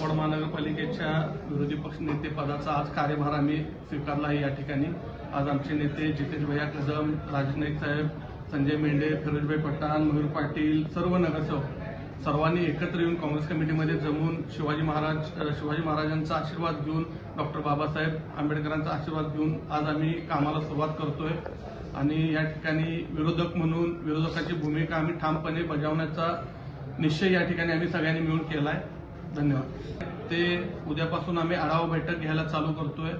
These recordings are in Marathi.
वड महानगरपालिकेच्या विरोधी पक्ष नेते पदाचा आज कार्यभार आम्ही स्वीकारला आहे या ठिकाणी. आज आमचे नेते जितेश भैया कदम राजेश नाईक साहेब संजय मेंढे फिरोजभाई पठाण मयूर पाटील सर्व नगरसेवक सर्वांनी एकत्र येऊन काँग्रेस कमिटीमध्ये जमून शिवाजी महाराज शिवाजी महाराजांचा आशीर्वाद घेऊन डॉक्टर बाबासाहेब आंबेडकरांचा आशीर्वाद घेऊन आज आम्ही कामाला सुरुवात करतोय. आणि या ठिकाणी विरोधक म्हणून विरोधकाची भूमिका आम्ही ठामपणे बजावण्याचा निश्चय या ठिकाणी आम्ही सगळ्यांनी मिळून केला आहे धन्यवाद. ते उद्यापासून आम्ही आढावा बैठक घ्यायला चालू करतोय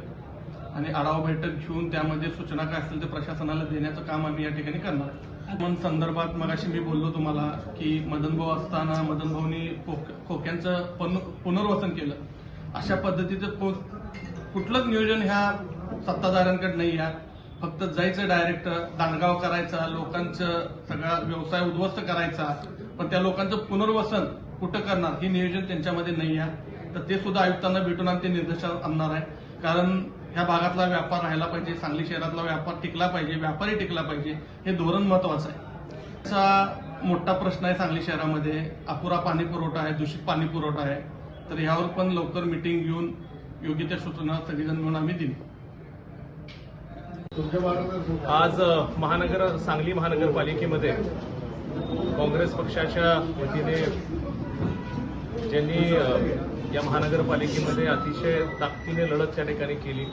आणि आढावा बैठक घेऊन त्यामध्ये सूचना काय असतील ते प्रशासनाला देण्याचं काम आम्ही या ठिकाणी करणार. मन संदर्भात मगाशी मी बोललो तुम्हाला की मदनभाऊ असताना मदनभाऊनी खोक- खोक्यांचं पुनर्वसन केलं. अशा पद्धतीचं को- कुठलंच नियोजन ह्या सत्ताधाऱ्यांकडे नाही आहे फक्त जायचं डायरेक्ट दांडगाव करायचा लोकांचं सगळा व्यवसाय उद्ध्वस्त करायचा पण त्या लोकांचं पुनर्वसन कुठं करणार हे नियोजन त्यांच्यामध्ये नाही आहे. तर ते सुद्धा आयुक्तांना भेटून आणि ते निर्देशात आणणार आहे. कारण ह्या भागातला व्यापार राहिला पाहिजे सांगली शहरातला व्यापार टिकला पाहिजे व्यापारी टिकला पाहिजे हे धोरण महत्वाचं आहे. चा मोठा प्रश्न आहे सांगली शहरामध्ये. अपुरा पाणी पुरवठा आहे दूषित पाणी पुरवठा आहे. तर ह्यावर पण लवकर मिटिंग घेऊन योग्य त्या सूचना सगळीजण म्हणून आम्ही दिली आज महानगर सांगली महानगरपालिकेमध्ये काँग्रेस पक्षाच्या वतीने ज्यांनी या महानगरपालिकेमध्ये अतिशय ताकदीने लढत त्या ठिकाणी केली.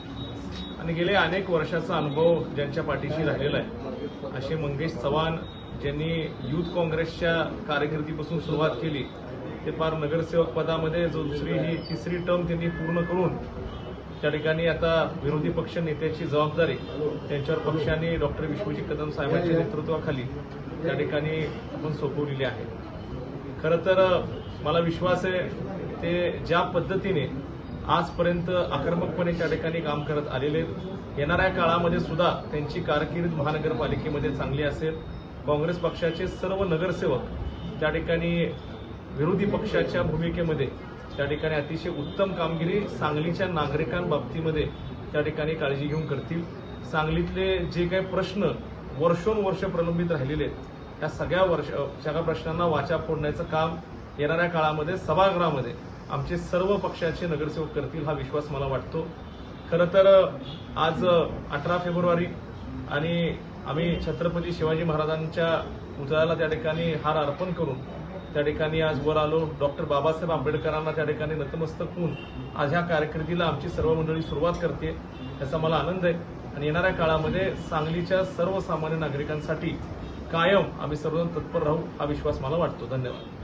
आणि गेले अनेक वर्षाचा अनुभव ज्यांच्या पाठीशी राहिलेला आहे. असे मंगेश चव्हाण ज्यांनी युथ काँग्रेसच्या कारकिर्दीपासून सुरुवात केली ते फार नगरसेवक पदामध्ये जो दुसरी ही तिसरी टर्म त्यांनी पूर्ण करून त्या ठिकाणी आता विरोधी पक्ष नेत्याची जबाबदारी त्यांच्यावर पक्षाने डॉक्टर विश्वजित कदम साहेबांच्या नेतृत्वाखाली त्या ठिकाणी आपण सोपवलेली आहे खरं तर मला विश्वास आहे ते ज्या पद्धतीने आजपर्यंत आक्रमकपणे त्या ठिकाणी काम करत आलेले आहेत. येणाऱ्या काळामध्ये सुद्धा त्यांची कारकीर्द महानगरपालिकेमध्ये चांगली असेल काँग्रेस पक्षाचे सर्व नगरसेवक त्या ठिकाणी विरोधी पक्षाच्या भूमिकेमध्ये त्या ठिकाणी अतिशय उत्तम कामगिरी सांगलीच्या नागरिकांबाबतीमध्ये त्या ठिकाणी काळजी घेऊन करतील. सांगलीतले जे काही प्रश्न वर्षोनवर्ष प्रलंबित राहिलेले आहेत त्या सगळ्या वर्ष सगळ्या प्रश्नांना वाचा फोडण्याचं काम येणाऱ्या काळामध्ये सभागृहामध्ये आमचे सर्व पक्षाचे नगरसेवक करतील हा विश्वास मला वाटतो. खरं तर आज अठरा फेब्रुवारी आणि आम्ही छत्रपती शिवाजी महाराजांच्या पुतळ्याला त्या ठिकाणी हार अर्पण करून त्या ठिकाणी आज वर आलो. डॉक्टर बाबासाहेब आंबेडकरांना त्या ठिकाणी नतमस्तक होऊन आज ह्या कारकिर्दीला आमची सर्व मंडळी सुरुवात करते याचा मला आनंद आहे. आणि येणाऱ्या काळामध्ये सांगलीच्या सर्वसामान्य नागरिकांसाठी कायम आम्ही सर्वजण तत्पर राहू हा विश्वास मला वाटतो. धन्यवाद.